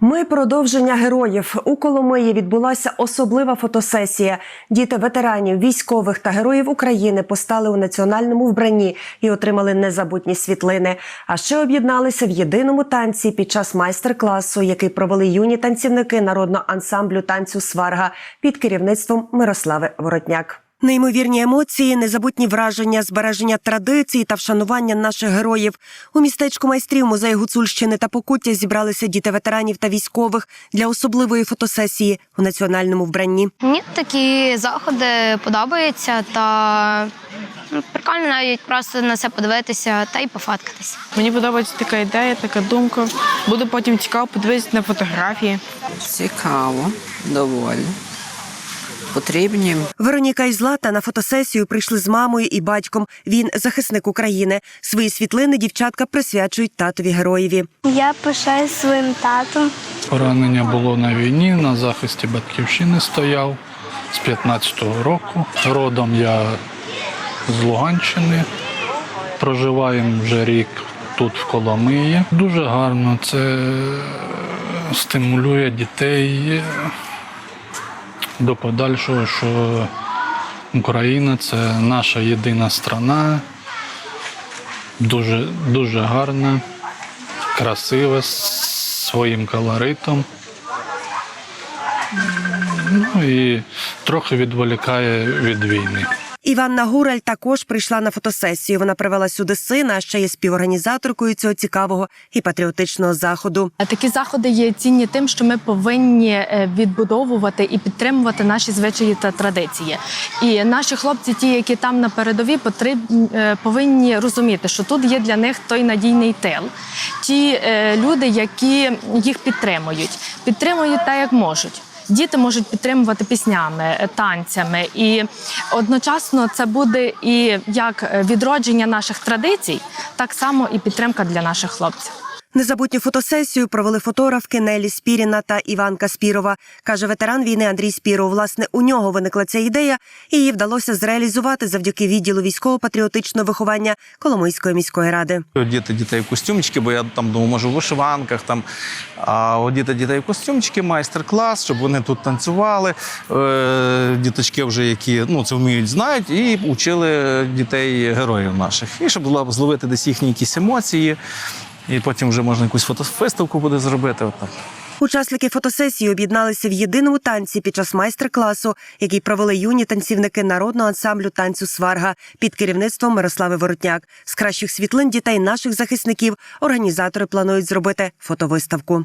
Ми продовження героїв у Коломиї відбулася особлива фотосесія. Діти ветеранів, військових та героїв України постали у національному вбранні і отримали незабутні світлини. А ще об'єдналися в єдиному танці під час майстер-класу, який провели юні танцівники народного ансамблю танцю Сварга під керівництвом Мирослави Воротняк. Неймовірні емоції, незабутні враження, збереження традицій та вшанування наших героїв. У містечку майстрів музею Гуцульщини та Покуття зібралися діти ветеранів та військових для особливої фотосесії у національному вбранні. Мені такі заходи подобаються та ну, прикольно навіть просто на це подивитися та й пофоткатися. Мені подобається така ідея, така думка. Буде потім цікаво подивитися на фотографії. Цікаво, доволі. Потрібні. Вероніка і Злата на фотосесію прийшли з мамою і батьком. Він захисник України. Свої світлини дівчатка присвячують татові героєві. Я пишаюсь своїм татом. Поранення було на війні, на захисті батьківщини стояв з 15-го року. Родом я з Луганщини. Проживаємо вже рік тут, в Коломиї. Дуже гарно це стимулює дітей до подальшого, що Україна це наша єдина страна, дуже, дуже гарна, красива, з своїм колоритом. Ну і трохи відволікає від війни. Іванна Гураль також прийшла на фотосесію. Вона привела сюди сина, а ще є співорганізаторкою цього цікавого і патріотичного заходу. Такі заходи є цінні тим, що ми повинні е, відбудовувати і підтримувати наші звичаї та традиції. І наші хлопці, ті, які там на передовій, е, повинні розуміти, що тут є для них той надійний тил, ті е, люди, які їх підтримують, підтримують так, як можуть. Діти можуть підтримувати піснями, е, танцями, і одночасно це буде і як е, відродження наших традицій, так само і підтримка для наших хлопців. Незабутню фотосесію провели фотографки Нелі Спіріна та Іванка Спірова. каже ветеран війни Андрій Спіров. Власне, у нього виникла ця ідея, і її вдалося зреалізувати завдяки відділу військово-патріотичного виховання Коломийської міської ради. Одіти дітей в костюмчики, бо я там думаю, може в вишиванках там. А одіти дітей в костюмчики, майстер-клас, щоб вони тут танцювали. Е, діточки вже які ну це вміють, знають, і вчили дітей героїв наших. І щоб зловити десь їхні якісь емоції. І потім вже можна якусь фотовиставку буде зробити. Отак. Учасники фотосесії об'єдналися в єдиному танці під час майстер-класу, який провели юні танцівники народного ансамблю танцю Сварга під керівництвом Мирослави Воротняк. З кращих світлин дітей наших захисників організатори планують зробити фотовиставку.